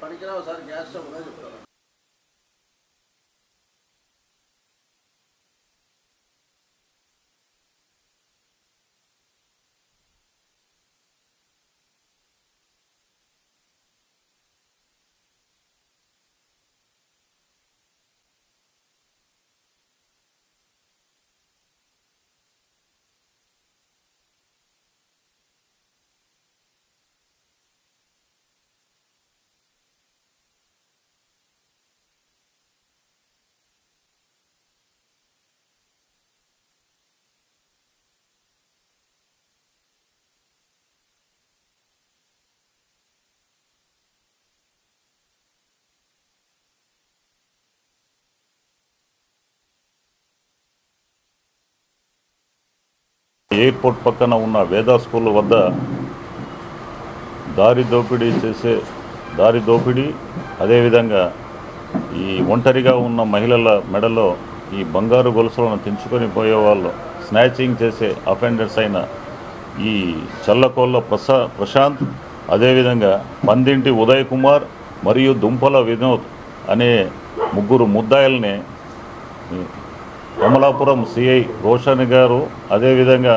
పనికిరావు sir gas stove కూడా చెప్తాను ఎయిర్పోర్ట్ పక్కన ఉన్న వేదా స్కూల్ వద్ద దారి దోపిడీ చేసే దారి దోపిడీ అదేవిధంగా ఈ ఒంటరిగా ఉన్న మహిళల మెడలో ఈ బంగారు గొలుసులను తెంచుకొని పోయేవాళ్ళు స్నాచింగ్ చేసే అఫెండర్స్ అయిన ఈ చల్లకోళ్ళ ప్రసా ప్రశాంత్ అదేవిధంగా పందింటి ఉదయ్ కుమార్ మరియు దుంపల వినోద్ అనే ముగ్గురు ముద్దాయిల్ని కమలాపురం సిఐ రోషన్ గారు అదేవిధంగా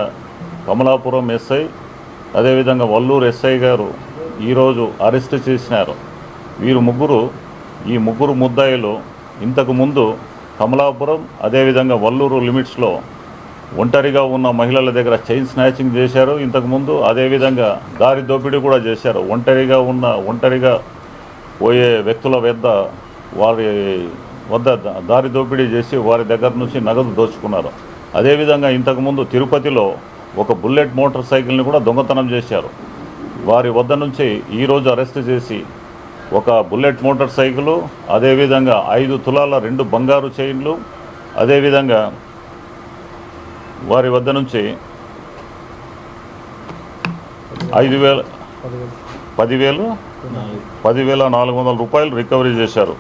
కమలాపురం ఎస్ఐ అదేవిధంగా వల్లూరు ఎస్ఐ గారు ఈరోజు అరెస్ట్ చేసినారు. వీరు ముగ్గురు ఈ ముగ్గురు ముద్దాయిలు ఇంతకుముందు కమలాపురం అదేవిధంగా వల్లూరు లిమిట్స్లో ఒంటరిగా ఉన్న మహిళల దగ్గర చైన్ స్నాచింగ్ చేశారు. ఇంతకుముందు అదేవిధంగా దారి దోపిడీ కూడా చేశారు. ఒంటరిగా ఉన్న ఒంటరిగా పోయే వ్యక్తుల వద్ద వారి వద్ద దారి దోపిడీ చేసి వారి దగ్గర నుంచి నగదు దోచుకున్నారు. అదేవిధంగా ఇంతకుముందు తిరుపతిలో ఒక బుల్లెట్ మోటార్ సైకిల్ని కూడా దొంగతనం చేశారు. వారి వద్ద నుంచి ఈరోజు అరెస్ట్ చేసి ఒక బుల్లెట్ మోటార్ సైకిలు అదేవిధంగా ఐదు తులాల రెండు బంగారు చైన్లు అదేవిధంగా వారి వద్ద నుంచి ఐదు వేల పదివేలు పదివేల నాలుగు వందల రూపాయలు రికవరీ చేశారు.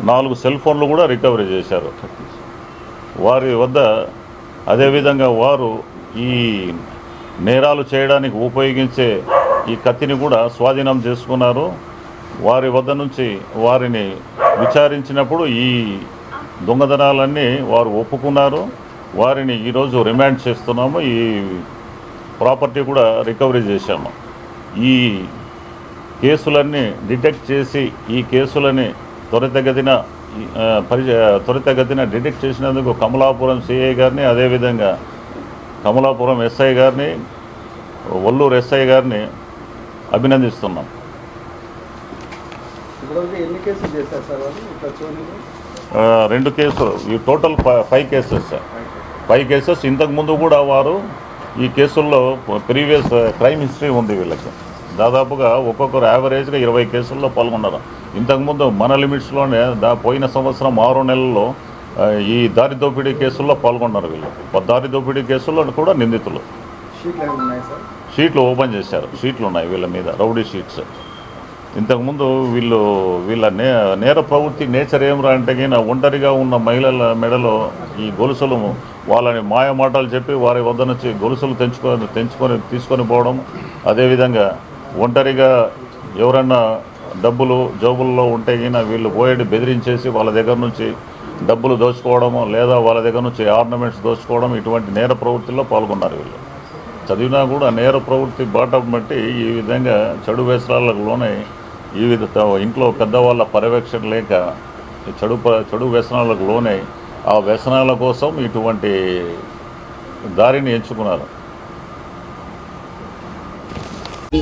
నాలుగు సెల్ ఫోన్లు కూడా రికవరీ చేశారు వారి వద్ద అదేవిధంగా వారు ఈ నేరాలు చేయడానికి ఉపయోగించే ఈ కత్తిని కూడా స్వాధీనం చేసుకున్నారు. వారి వద్ద నుంచి వారిని విచారించినప్పుడు ఈ దొంగతనాలన్నీ వారు ఒప్పుకున్నారు. వారిని ఈరోజు రిమాండ్ చేస్తున్నాము. ఈ ప్రాపర్టీ కూడా రికవరీ చేశాము. ఈ కేసులన్నీ డిటెక్ట్ చేసి ఈ కేసులని త్వరితగతిన పరి త్వరితగతిన డిటెక్ట్ చేసినందుకు కమలాపురం సిఐ గారిని అదేవిధంగా కమలాపురం ఎస్ఐ గారిని ఒల్లూరు ఎస్ఐ గారిని అభినందిస్తున్నాం. రెండు కేసులు. ఈ total five cases. Sir five cases. ఇంతకుముందు కూడా వారు ఈ కేసుల్లో ప్రీవియస్ క్రైమ్ హిస్టరీ ఉంది వీళ్ళకి. దాదాపుగా ఒక్కొక్కరు యావరేజ్గా ఇరవై కేసుల్లో పాల్గొన్నారు. ఇంతకుముందు మన లిమిట్స్లోనే దా పోయిన సంవత్సరం ఆరు నెలల్లో ఈ దారి దోపిడీ కేసుల్లో పాల్గొన్నారు వీళ్ళు. దారి దోపిడీ కేసుల్లో కూడా నిందితులు. షీట్లు ఓపెన్ చేశారు. షీట్లు ఉన్నాయి వీళ్ళ మీద రౌడీ షీట్స్. ఇంతకుముందు వీళ్ళు వీళ్ళ నే నేర ప్రవృత్తి నేచర్ ఏమిరా అంటే గిన ఒంటరిగా ఉన్న మహిళల మెడలో ఈ గొలుసులు వాళ్ళని మాయ మాటలు చెప్పి వారి వద్ద నుంచి గొలుసులు తెంచుకొని తెంచుకొని తీసుకొని పోవడం అదేవిధంగా ఒంటరిగా ఎవరన్నా డబ్బులు జోబుల్లో ఉంటే అయినా వీళ్ళు పోయేటి బెదిరించేసి వాళ్ళ దగ్గర నుంచి డబ్బులు దోచుకోవడము లేదా వాళ్ళ దగ్గర నుంచి ఆర్నమెంట్స్ దోచుకోవడం ఇటువంటి నేర ప్రవృత్తిలో పాల్గొన్నారు వీళ్ళు. చదివినా కూడా నేర ప్రవృత్తి బాట బట్టి ఈ విధంగా చెడు వ్యసనాలకు ఈ విధ ఇంట్లో పెద్దవాళ్ళ పర్యవేక్షణ లేక చెడు చెడు వ్యసనాలకు లోనై ఆ వ్యసనాల కోసం ఇటువంటి దారిని ఎంచుకున్నారు.